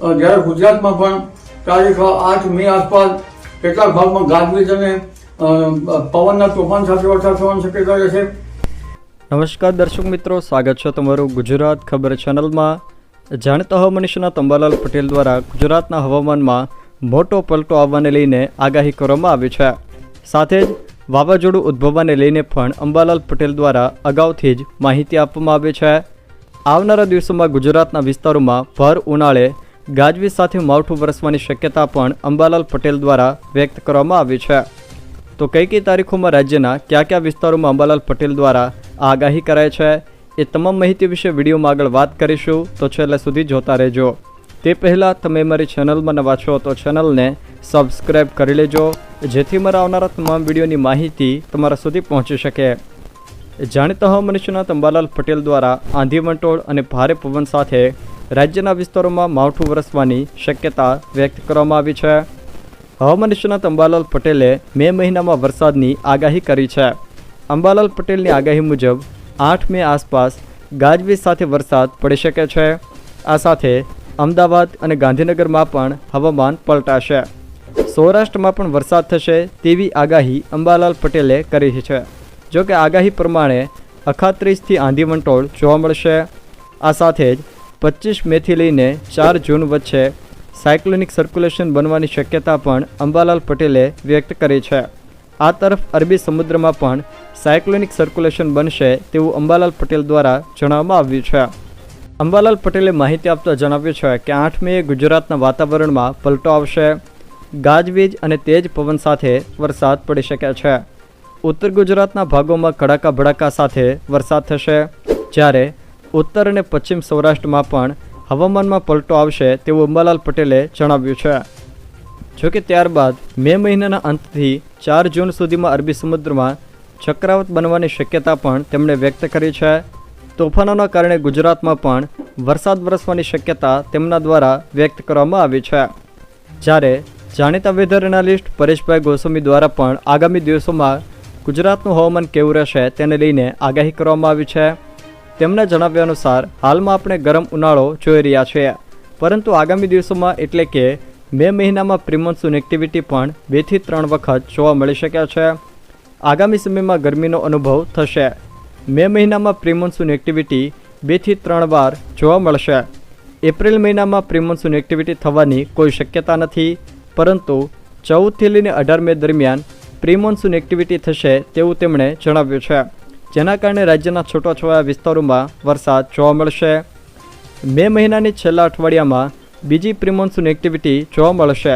જ્યારે ગુજરાતમાં પણ તારીખ આઠ મે આસપાસ કેટલાક ભાગમાં ગાજવીજ અને પવનના તોફાન સાથે વરસાદ થવાની શક્યતા રહેશે નમસ્કાર દર્શક મિત્રો, સ્વાગત છે તમારું ગુજરાત ખબર ચેનલમાં. જાણીતા હવામાન નિષ્ણાત અંબાલાલ પટેલ દ્વારા ગુજરાતના હવામાનમાં મોટો પલટો આવવાને લઈને આગાહી કરવામાં આવી છે. સાથે જ વાવાઝોડું ઉદ્ભવવાને લઈને પણ અંબાલાલ પટેલ દ્વારા અગાઉથી જ માહિતી આપવામાં આવી છે. આવનારા દિવસોમાં ગુજરાતના વિસ્તારોમાં ભર ઉનાળે ગાજવીજ સાથે માવઠું વરસવાની શક્યતા પણ અંબાલાલ પટેલ દ્વારા વ્યક્ત કરવામાં આવી છે. તો કઈ કઈ તારીખોમાં રાજ્યના કયા કયા વિસ્તારોમાં અંબાલાલ પટેલ દ્વારા આગાહી કરાય છે, એ તમામ માહિતી વિશે વિડીયોમાં આગળ વાત કરીશું, તો છેલ્લે સુધી જોતા રહેજો. તે પહેલાં તમે મારી ચેનલમાં નવા છો, તો ચેનલને સબસ્ક્રાઈબ કરી લેજો, જેથી મારા આવનારા તમામ વિડીયોની માહિતી તમારા સુધી પહોંચી શકે. જાણીતા હવામાન નિષ્ણાત અંબાલાલ પટેલ દ્વારા આંધી વંટોળ અને ભારે પવન સાથે રાજ્યના વિસ્તારોમાં માવઠું વરસવાની શક્યતા વ્યક્ત કરવામાં આવી છે. હવામાન નિષ્ણાત અંબાલાલ પટેલે મે મહિનામાં વરસાદની આગાહી કરી છે. અંબાલાલ પટેલની આગાહી મુજબ આઠ મે આસપાસ ગાજવીજ સાથે વરસાદ પડી શકે છે. આ સાથે અમદાવાદ અને ગાંધીનગરમાં પણ હવામાન પલટાશે. સૌરાષ્ટ્રમાં પણ વરસાદ થશે તેવી આગાહી અંબાલાલ પટેલે કરી છે. જો કે આગાહી પ્રમાણે અખાત્રીસથી આંધી વંટોળ જોવા મળશે. આ સાથે જ પચીસ મેથી લઈને ચાર જૂન વચ્ચે સાયક્લોનિક સર્ક્યુલેશન બનવાની શક્યતા પણ અંબાલાલ પટેલે વ્યક્ત કરી છે. આ તરફ અરબી સમુદ્રમાં પણ સાયક્લોનિક સર્ક્યુલેશન બનશે તેવું અંબાલાલ પટેલ દ્વારા જણાવવામાં આવ્યું છે. અંબાલાલ પટેલે માહિતી આપતા જણાવ્યું છે કે આઠ મે ગુજરાતના વાતાવરણમાં પલટો આવશે. ગાજવીજ અને તેજ પવન સાથે વરસાદ પડી શકે છે. ઉત્તર ગુજરાતના ભાગોમાં કડાકા ભડાકા સાથે વરસાદ થશે. જ્યારે ઉત્તર અને પશ્ચિમ સૌરાષ્ટ્રમાં પણ હવામાનમાં પલટો આવશે તેવું અંબાલાલ પટેલે જણાવ્યું છે. જોકે ત્યારબાદ મે મહિનાના અંતથી ચાર જૂન સુધીમાં અરબી સમુદ્રમાં ચક્રાવત બનવાની શક્યતા પણ તેમણે વ્યક્ત કરી છે. તોફાનોના કારણે ગુજરાતમાં પણ વરસાદ વરસવાની શક્યતા તેમના દ્વારા વ્યક્ત કરવામાં આવી છે. જ્યારે જાણીતા વેધર એનાલિસ્ટ પરેશભાઈ ગોસ્વામી દ્વારા પણ આગામી દિવસોમાં ગુજરાતનું હવામાન કેવું રહેશે તેને લઈને આગાહી કરવામાં આવી છે. તેમના જણાવ્યા અનુસાર, હાલમાં આપણે ગરમ ઉનાળો જોઈ રહ્યા છીએ પરંતુ આગામી દિવસોમાં એટલે કે મે મહિનામાં પ્રિમોન્સૂન એક્ટિવિટી પણ બેથી ત્રણ વખત જોવા મળી શકે છે. આગામી સમયમાં ગરમીનો અનુભવ થશે. મે મહિનામાં પ્રિમોન્સૂન એક્ટિવિટી બેથી ત્રણ વાર જોવા મળશે. એપ્રિલ મહિનામાં પ્રિમોન્સૂન એક્ટિવિટી થવાની કોઈ શક્યતા નથી. પરંતુ ચૌદથી લઈને અઢાર મે દરમિયાન પ્રિમોન્સૂન એક્ટિવિટી થશે તેવું તેમણે જણાવ્યું છે. જેના કારણે રાજ્યના છૂટોછવાયા વિસ્તારોમાં વરસાદ જોવા મળશે. મે મહિનાની છેલ્લા અઠવાડિયામાં બીજી પ્રિમોન્સૂન એક્ટિવિટી જોવા મળશે.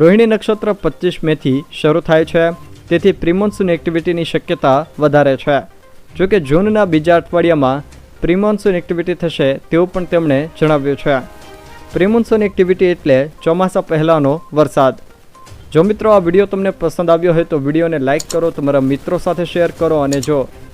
રોહિણી નક્ષત્ર પચીસ મેથી શરૂ થાય છે. તેથી પ્રિમોન્સૂન એક્ટિવિટીની શક્યતા વધારે છે. જોકે જૂનના બીજા અઠવાડિયામાં પ્રિમોન્સૂન એક્ટિવિટી થશે તેવું પણ તેમણે જણાવ્યું છે. પ્રિમોન્સૂન એક્ટિવિટી એટલે ચોમાસા પહેલાંનો વરસાદ. જો મિત્રો આ વીડિયો તમને પસંદ આવ્યો હોય તો વિડીયોને લાઇક કરો, તમારા મિત્રો સાથે શેર કરો અને જો